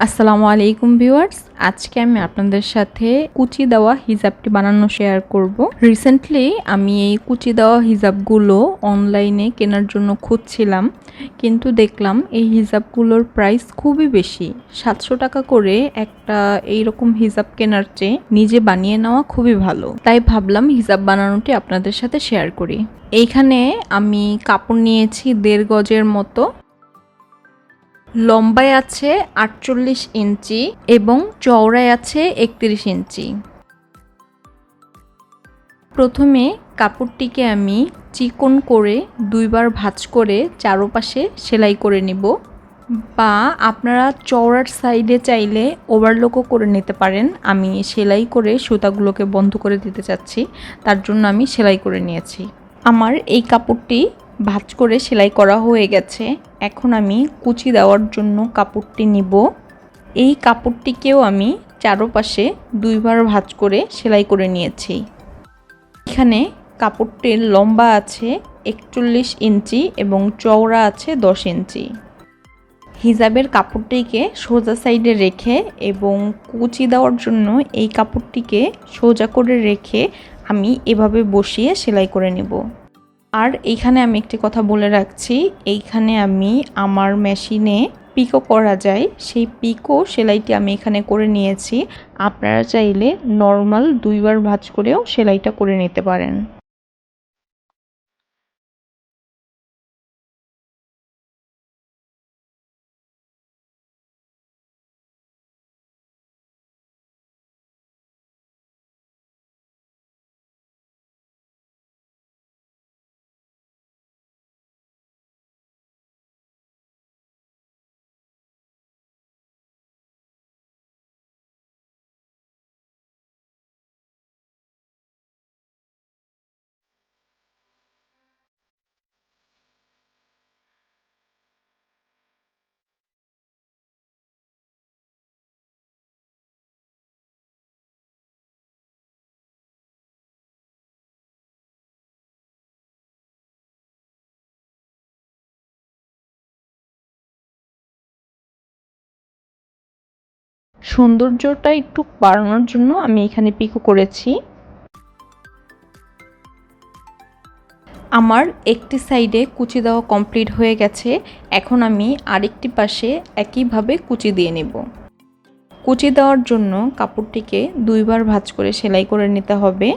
আসসালামু আলাইকুম ভিউয়ার্স। আজকে আমি আপনাদের সাথে কুচি দেওয়া হিজাবটি বানানো শেয়ার করব। রিসেন্টলি আমি এই কুচি দেওয়া হিজাবগুলো অনলাইনে কেনার জন্য খুঁজছিলাম, কিন্তু দেখলাম এই হিজাবগুলোর প্রাইস খুবই বেশি। সাতশো টাকা করে একটা এইরকম হিজাব কেনার চেয়ে নিজে বানিয়ে নেওয়া খুবই ভালো। তাই ভাবলাম হিজাব বানানোটি আপনাদের সাথে শেয়ার করি। এইখানে আমি কাপড় নিয়েছি দেড় গজের মতো। লম্বায় আছে আটচল্লিশ ইঞ্চি এবং চওড়ায় আছে একত্রিশ ইঞ্চি। প্রথমে কাপড়টিকে আমি চিকন করে দুইবার ভাঁজ করে চারোপাশে সেলাই করে নিব বা আপনারা চওড়ার সাইডে চাইলে ওভারলোকও করে নিতে পারেন। আমি সেলাই করে সুতাগুলোকে বন্ধ করে দিতে চাচ্ছি, তার জন্য আমি সেলাই করে নিয়েছি। আমার এই কাপড়টি ভাঁজ করে সেলাই করা হয়ে গেছে। এখন আমি কুচি দেওয়ার জন্য কাপড়টি নিব। এই কাপড়টিকেও আমি চারোপাশে দুইবার ভাঁজ করে সেলাই করে নিয়েছি। এখানে কাপড়টির লম্বা আছে একচল্লিশ ইঞ্চি এবং চওড়া আছে দশ ইঞ্চি। হিজাবের কাপড়টিকে সোজা সাইডে রেখে এবং কুচি দেওয়ার জন্য এই কাপড়টিকে সোজা করে রেখে আমি এভাবে বসিয়ে সেলাই করে নেব। আর এইখানে আমি একটি কথা বলে রাখছি। এইখানে আমি আমার মেশিনে পিকো করা যায়। সেই পিকো সেলাইটি আমি এখানে করে নিয়েছি। আপনারা চাইলে নর্মাল দুইবার ভাঁজ করেও সেলাইটা করে নিতে পারেন। সৌন্দর্যটা একটু বাড়ানোর জন্য আমি এখানে পিকো করেছি। আমার একটি সাইডে কুচি দেওয়া কমপ্লিট হয়ে গেছে। এখন আমি আরেকটি পাশে একইভাবে কুচি দিয়ে নেব। কুচি দেওয়ার জন্য কাপড়টিকে দুইবার ভাঁজ করে সেলাই করে নিতে হবে।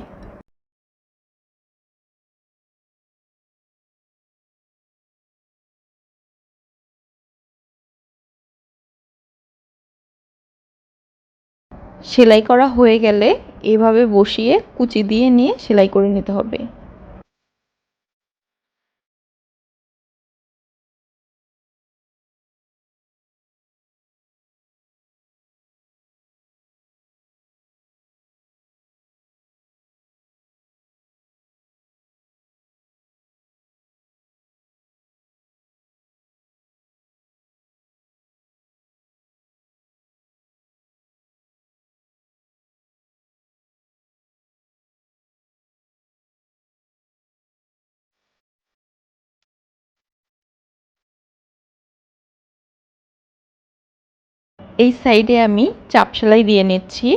সেলাই করা হয়ে গেলে এভাবে বসিয়ে কুচি দিয়ে নিয়ে সেলাই করে নিতে হবে। এই সাইডে আমি চাপ সেলাই দিয়ে নিচ্ছি।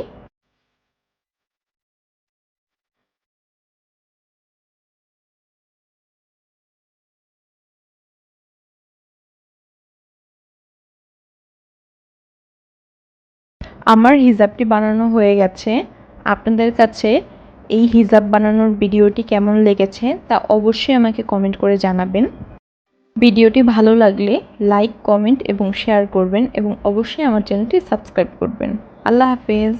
আমার হিজাবটি বানানো হয়ে গেছে। আপনাদের কাছে এই হিজাব বানানোর ভিডিওটি কেমন লেগেছে তা অবশ্যই আমাকে কমেন্ট করে জানাবেন। ভিডিওটি ভালো লাগলে লাইক কমেন্ট এবং শেয়ার করবেন এবং অবশ্যই আমার চ্যানেলটি সাবস্ক্রাইব করবেন। আল্লাহ হাফেজ।